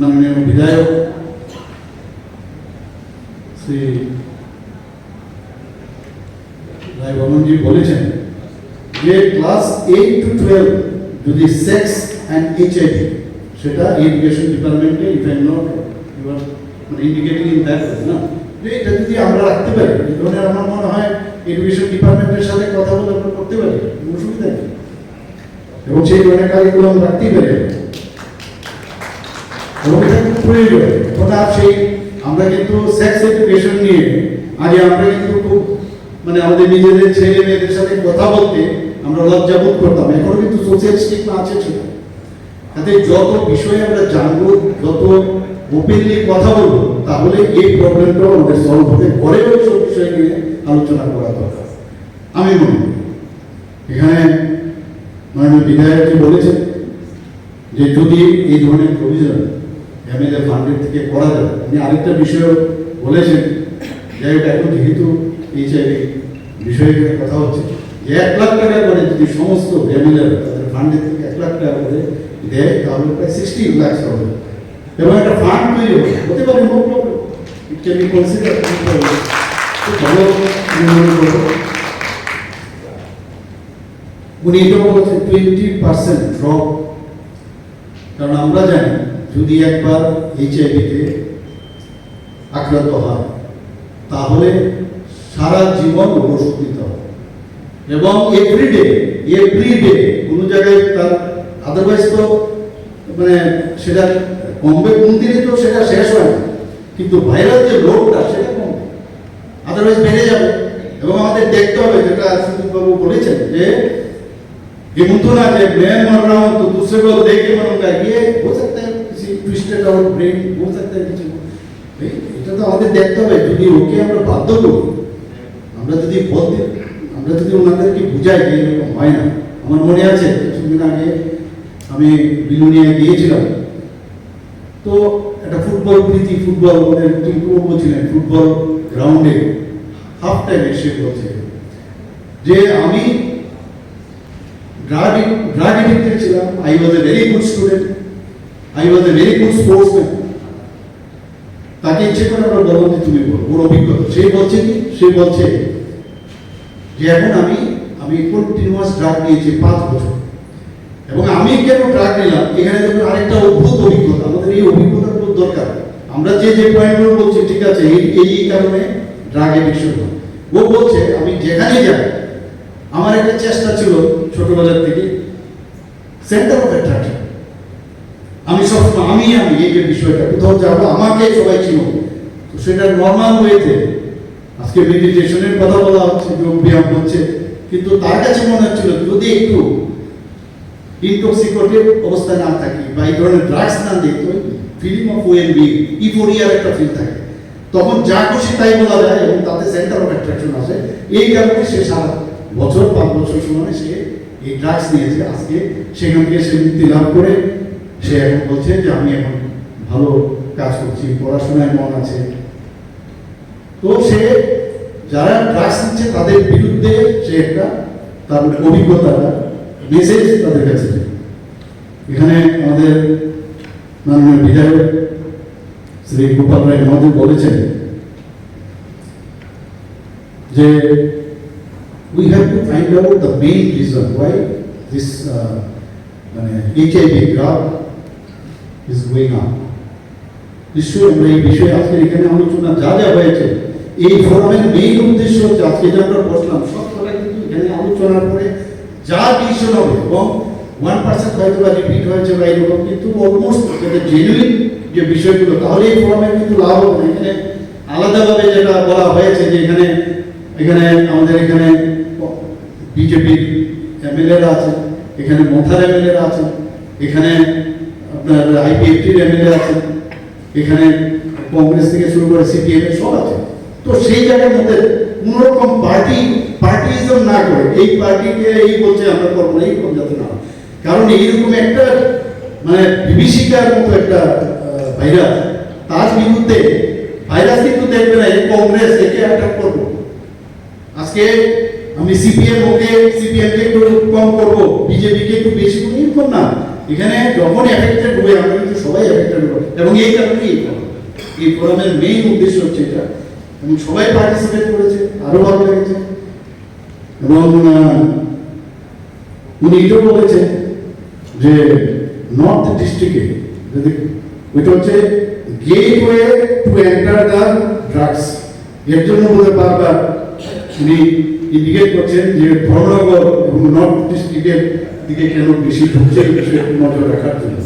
মাননীয় বিধায়ক শ্রী রায় বর্মনজি বলেছেন যে ক্লাস এইট টু টুয়েলভ যদি সেক্স অ্যান্ড এইচআইভি সেটা এডুকেশন ডিপার্টমেন্টে if I not you are মানে ইন্ডিকেটিং ইন দ্যাট না? যে এটা যদি আমরা রাখতে পারি, এই ধরনের আমার মনে হয় এডুকেশন ডিপার্টমেন্টের সাথে কথা বলে আমরা করতে পারি অসুবিধা নেই। এবং সেই ধরনের কারিকুলাম রাখতেই পারি এখন সেই, আমরা কিন্তু সেক্স এডুকেশন নিয়ে আগে আমরা কিন্তু খুব মানে আমাদের নিজেদের ছেলে মেয়েদের সাথে কথা বলতে আমরা লজ্জাবোধ করতাম। এখন কিন্তু সোশ্যাল স্টিগমা আছে তাতে যত বিষয়ে আমরা জানব, যত ওপেনলি কথা বলব, তাহলে এই প্রবলেমটা আমাদের সলভ বিষয় নিয়ে আলোচনা করা দরকার। আমি মনে করি এখানে মাননীয় বিধায়কজি বলেছেন যে যদি এই ধরনের প্রভিজন এমএলএ ফান্ডের থেকে করা যায় উনি আরেকটা বিষয় বলেছেন যাই হোক এখন যেহেতু এইচআইভি বিষয়ে কথা হচ্ছে, যে এক লাখ টাকা করে যদি সমস্ত এমএলএ তাদের ফান্ডের থেকে এক লাখ টাকা করে দেয়, তাহলে প্রায় সিক্সটি লাখ হবে। এবং একটা ফান্ড তৈরি হবে, হতে পারে নো প্রবলেম কনসিডার। উনি এটাও বলেছেন টোয়েন্টি পার্সেন্ট ড্রপ কারণ আমরা জানি যদি একবার এইচআইভিতে আক্রান্ত হয় তাহলে সারা জীবন ওষুধ দিতে হবে এবং এভরিডে এভরিডে কোনো জায়গায় তার আদারওয়াইজ তো মানে সেটা কমবে কোন দিনে তো সেটা শেষ হয় না কিন্তু ভাইরাল যে লোকটা সেটা কমবে আদারওয়াইজ বেড়ে যাবে এবং আমাদের দেখতে হবে যেটা সুদীপ বাবু বলেছেন যে ये मुझे ना कि मैं मर रहा हूँ तो दूसरे को देख के मरूंगा ये हो सकता है টুইস্টেড আউট ব্রেন ও থাকতে কিছু এটা তো আমাদের দেখতে হবে, যদি ওকে আমরা বাধ্য করি, আমরা যদি বলতে, আমরা যদি ওনাদেরকে বুঝাই যে এরকম হয় না, আমার মনে আছে, কিছুদিন আগে আমি বিলুনিয়ায় গিয়েছিলাম। তো একটা ফুটবল প্রীতি, ফুটবল আমাদের টিমকুব ছিলেন, ফুটবল গ্রাউন্ডে হাফ টাইম এসে বলছে যে আমি ড্রাগ ড্রাগ এডিক্টেড ছিলাম I was a very good student I was a very good sportsman তাকে ইচ্ছে করে আমরা বললাম যে তুমি বলো ওর অভিজ্ঞতা। সে বলছে কি? সে বলছে যে এখন আমি আমি কন্টিনিউয়াস ড্রাগ নিয়েছি পাঁচ বছর। এবং আমি কেন ড্রাগ নিলাম? এখানে দেখুন আরেকটা অদ্ভুত অভিজ্ঞতা। আমাদের এই অভিজ্ঞতার খুব দরকার আমরা যে যে পয়েন্টগুলো বলছি, ঠিক আছে, এই এই কারণে ড্রাগ এডিকশন ও বলছে, আমি যেখানে যাই, আমার একটা চেষ্টা ছিল ছোটবেলার থেকে সেন্টার অফ অ্যাট্রাকশন সবসময় আমি আমি এই যে বিষয়টা, কোথাও যাব, আমাকে সবাই ছিল তো সেটা নর্মাল ওয়েতে আজকে মেডিটেশনের কথা বলা হচ্ছে, যোগ ব্যায়াম হচ্ছে। কিন্তু তার কাছে মনে হচ্ছিল, যদি একটু ইনটক্সিকেটেড অবস্থায় না থাকি বা এই ধরনের ড্রাগস না দেখতো ফিলিং অফ ওয়েল বি ইফোরিয়ার একটা ফিল থাকে। তখন যা খুশি তাই বলা যায় এবং তাতে সেন্টার অফ অ্যাট্রাকশন আসে। এই কারণে সে সারা বছর, পাঁচ বছর সময় সে এই ড্রাগস নিয়েছে। আজকে সেখান থেকে সে মুক্তি লাভ করে সে এখন বলছে যে আমি এখন ভালো কাজ করছি পড়াশোনায় মন আছে। তো সে যারা ড্রাগস নিচ্ছে তাদের বিরুদ্ধে সে একটা তার অভিজ্ঞতাটা মেসেজ তাদের কাছে এখানে আমাদের মাননীয় বিধায়ক শ্রী গোপাল রায় মহাদেব বলেছেন যে we have find out the main reason why this uh, মানে HIV drug on. নিশ্চয়ই আমরা এই বিষয়ে আজকে এখানে আলোচনা যা যা হয়েছে, এই ফোরামের উদ্দেশ্য হচ্ছে যে কিন্তু এখানে আলোচনার পরে যা ডিসিশন হবে এবং ওয়ান পার্সেন্ট হয়তো কিন্তু অলমোস্ট যেটা যে বিষয়গুলো, তাহলে এই ফোরামের কিন্তু লাভ হবে এখানে আলাদাভাবে যেটা বলা হয়েছে যে এখানে এখানে আমাদের এখানে বিজেপির এমএলএরা আছেন এখানে মথার এমএলএরা আছেন এখানে আপনার আইপিএফটির এমএলএ আছেন এখানে কংগ্রেস থেকে শুরু করে সিপিএম সব আছে। তো সেই জায়গার মধ্যে কোন রকম পার্টি পার্টিজম না করে, এই পার্টিকে এই বলছে আমরা করব না, এই করব যাতে না। কারণ এইরকম একটা মানে বিভীষিকার মতো একটা ভাইরাস তার বিরুদ্ধে ভাইরাস কিন্তু দেখবে না এই কংগ্রেস, একে অ্যাটাক করব। আজকে আমি সিপিএম ওকে সিপিএম কে একটু কম করব বিজেপি কে একটু বেশি এরকম না। এখানে যখন এফেক্টেড হয়ে আমরা কিন্তু সবাই এফেক্টেড হব। এবং এই কারণেই এই ফোরাম এই ফোরামের মেইন উদ্দেশ্য হচ্ছে এটা। এবং সবাই পার্টিসিপেট করেছে, আরও ভালো লেগেছে। এবং উনি এটাও বলেছেন যে নর্থ ডিস্ট্রিক্টে যদি ওইটা হচ্ছে gateway to enter the drugs এর জন্য বলে বারবার উনি ইন্ডিকেট করছেন যে ধর্মনগর এবং নর্থ ডিস্ট্রিক্টের দিকে কেন বেশি ঢুকছে এই বিষয়ে নজর রাখার জন্য।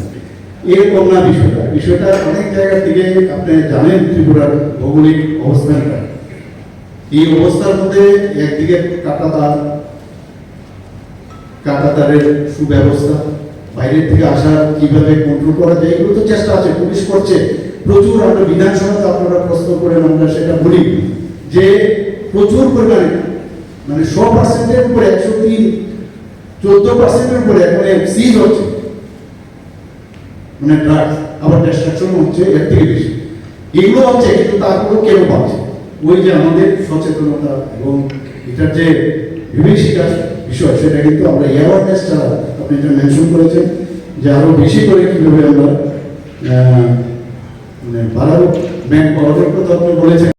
এরকম না বিষয়টা বিষয়টা অনেক জায়গা থেকে আপনি জানেন ত্রিপুরার ভৌগোলিক অবস্থানটা। এই অবস্থার মধ্যে একদিকে কাটাতার, কাটাতারের সুব্যবস্থা, বাইরের থেকে আসা কীভাবে কন্ট্রোল করা যায়, এগুলো তো চেষ্টা আছে, পুলিশ করছে। প্রচুর আমরা বিধানসভাতে আপনারা প্রশ্ন করেন, আমরা সেটা বলি যে প্রচুর পরিমাণে মানে শ পার্সেন্টের উপরে একশো তিন চোদ্দ পার্সেন্টের উপরে সিজ হচ্ছে। মানে ড্রাগস আবার হচ্ছে, এর থেকে বেশি। এগুলো হচ্ছে, কিন্তু তারপরেও কেন পাচ্ছে ওই যে আমাদের সচেতনতা এবং এটার যে বিভীষিকার বিষয়, সেটা কিন্তু আমরা আপনি এটা মেনশন করেছেন, যে আরও বেশি করে কীভাবে আমরা মানে বাড়াবো। ম্যান পাওয়ারের কথা আপনি বলেছেন।